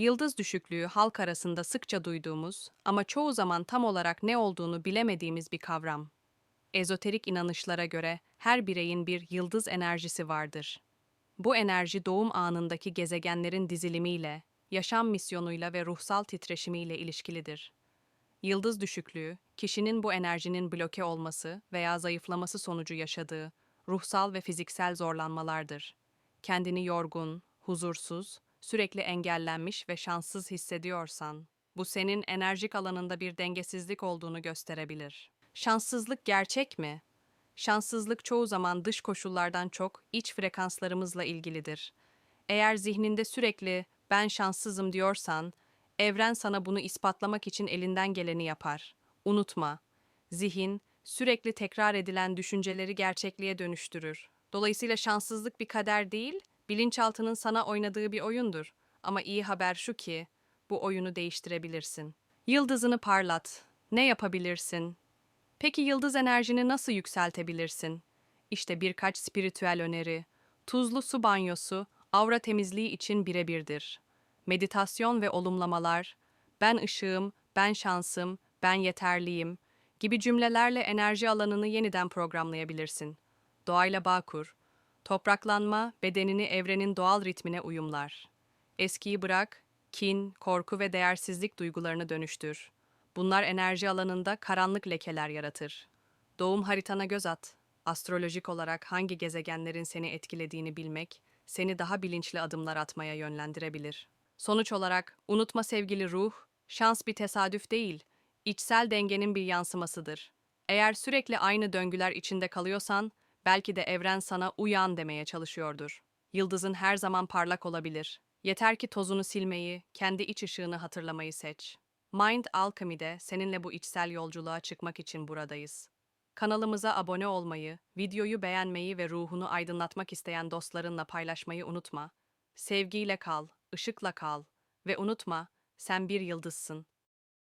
Yıldız düşüklüğü halk arasında sıkça duyduğumuz ama çoğu zaman tam olarak ne olduğunu bilemediğimiz bir kavram. Ezoterik inanışlara göre her bireyin bir yıldız enerjisi vardır. Bu enerji doğum anındaki gezegenlerin dizilimiyle, yaşam misyonuyla ve ruhsal titreşimiyle ilişkilidir. Yıldız düşüklüğü, kişinin bu enerjinin bloke olması veya zayıflaması sonucu yaşadığı ruhsal ve fiziksel zorlanmalardır. Kendini yorgun, huzursuz, sürekli engellenmiş ve şanssız hissediyorsan, bu senin enerjik alanında bir dengesizlik olduğunu gösterebilir. Şanssızlık gerçek mi? Şanssızlık çoğu zaman dış koşullardan çok iç frekanslarımızla ilgilidir. Eğer zihninde sürekli ben şanssızım diyorsan, evren sana bunu ispatlamak için elinden geleni yapar. Unutma, zihin sürekli tekrar edilen düşünceleri gerçekliğe dönüştürür. Dolayısıyla şanssızlık bir kader değil, bilinçaltının sana oynadığı bir oyundur. Ama iyi haber şu ki, bu oyunu değiştirebilirsin. Yıldızını parlat. Ne yapabilirsin? Peki yıldız enerjini nasıl yükseltebilirsin? İşte birkaç spiritüel öneri. Tuzlu su banyosu, aura temizliği için birebirdir. Meditasyon ve olumlamalar, ben ışığım, ben şansım, ben yeterliyim gibi cümlelerle enerji alanını yeniden programlayabilirsin. Doğayla bağ kur. Topraklanma, bedenini evrenin doğal ritmine uyumlar. Eskiyi bırak, kin, korku ve değersizlik duygularını dönüştür. Bunlar enerji alanında karanlık lekeler yaratır. Doğum haritana göz at. Astrolojik olarak hangi gezegenlerin seni etkilediğini bilmek, seni daha bilinçli adımlar atmaya yönlendirebilir. Sonuç olarak, unutma sevgili ruh, şans bir tesadüf değil, içsel dengenin bir yansımasıdır. Eğer sürekli aynı döngüler içinde kalıyorsan, belki de evren sana uyan demeye çalışıyordur. Yıldızın her zaman parlak olabilir. Yeter ki tozunu silmeyi, kendi iç ışığını hatırlamayı seç. Mind Alchemy'de seninle bu içsel yolculuğa çıkmak için buradayız. Kanalımıza abone olmayı, videoyu beğenmeyi ve ruhunu aydınlatmak isteyen dostlarınla paylaşmayı unutma. Sevgiyle kal, ışıkla kal ve unutma, sen bir yıldızsın.